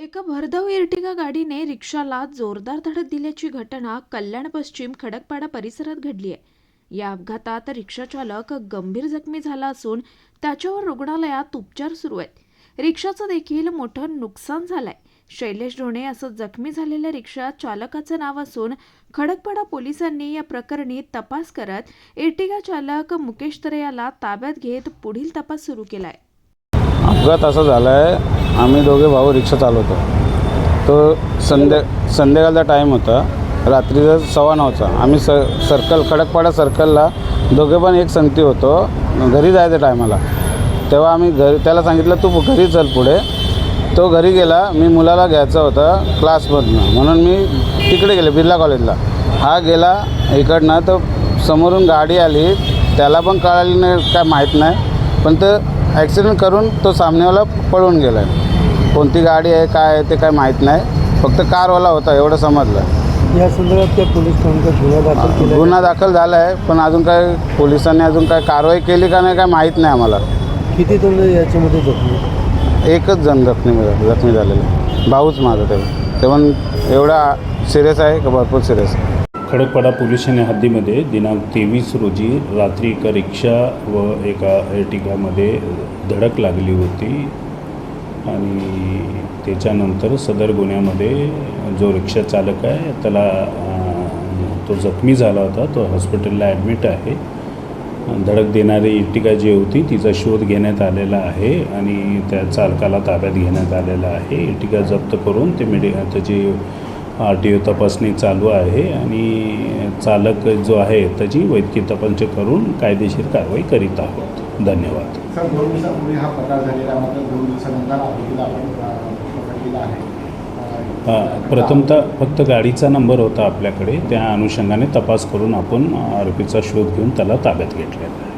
एका भरधाव इर्टिगा गाडीने रिक्षाला जोरदार धडक दिल्याची घटना कल्याण पश्चिम खडकपाडा परिसरात घडली आहे. या अपघातात रिक्षाचालक गंभीर जखमी झाला असून त्याच्यावर रुग्णालयात उपचार सुरू आहेत. रिक्षाचं देखील मोठं नुकसान झालंय. शैलेश ढोणे असं जखमी झालेल्या रिक्षा चालकाचं नाव असून खडकपाडा पोलिसांनी या प्रकरणी तपास करत इर्टिगा चालक मुकेश तरे याला ताब्यात घेत पुढील तपास सुरू केलाय. अपघात असा झालाय आहे आम्ही दोघे भाऊ रिक्षा चालवतो. तो संध्या संध्याकाळचा टाईम होता. रात्रीचा सव्वा नऊचा. आम्ही स सर्कल खडकपाडा सर्कलला दोघे पण एक संगती होतो. घरी जायचं टायमाला तेव्हा आम्ही घरी त्याला सांगितलं तू घरी चल पुढे. तो घरी गेला. मी मुलाला घ्यायचा होता क्लासमधनं म्हणून मी तिकडे गेले बिर्ला कॉलेजला हा गेला इकडनं. तर समोरून गाडी आली. त्याला पण कळाली नाही काय माहीत नाही. पण तो ॲक्सिडेंट करून तो सामनेवाला पळून गेला. कोणती गाडी आहे काय आहे ते काय माहीत नाही. फक्त कारवाला होता एवढं समजलं. या संदर्भात त्या पोलीस ठाण्यात गुन्हा दाखल केला गुन्हा दाखल झाला आहे पण अजून काय पोलिसांनी अजून काय कारवाई केली का नाही काय माहीत नाही आम्हाला. किती जण याच्यामध्ये जखमी? एकच जण जखमी जखमी झालेला. भाऊच माझा ते ते पण एवढा सिरियस आहे का भरपूर सिरियस आहे. खडकपाडा पोलीस ठाणे हद्दीमध्ये दिनांक तेवीस रोजी रात्री एका रिक्षा व एका एर्टिगामध्ये धडक लागली होती. आणि त्याच्यानंतर सदर गुन्ह्यामध्ये जो रिक्षा चालक आहे त्याला तो जखमी झाला होता. तो हॉस्पिटलला ॲडमिट आहे. धडक देणारी इटिका जी होती तिचा शोध घेण्यात आलेला आहे आणि त्या चालकाला ताब्यात घेण्यात आलेला आहे. इटिका जप्त करून ते मेडि त्याची आर टी ओ तपासणी चालू आहे आणि चालक जो आहे त्याची वैद्यकीय तपासणी करून कायदेशीर कारवाई करीत आहोत. धन्यवाद. सर दोन दिवसापूर्वी हा प्रकार झालेला मात्र दोन दिवसानंतर आरोपीला आपण आहे. हां प्रथमतः फक्त गाडीचा नंबर होता आपल्याकडे त्या अनुषंगाने तपास करून आपण आरोपीचा शोध घेऊन त्याला ताब्यात घेतलेला आहे.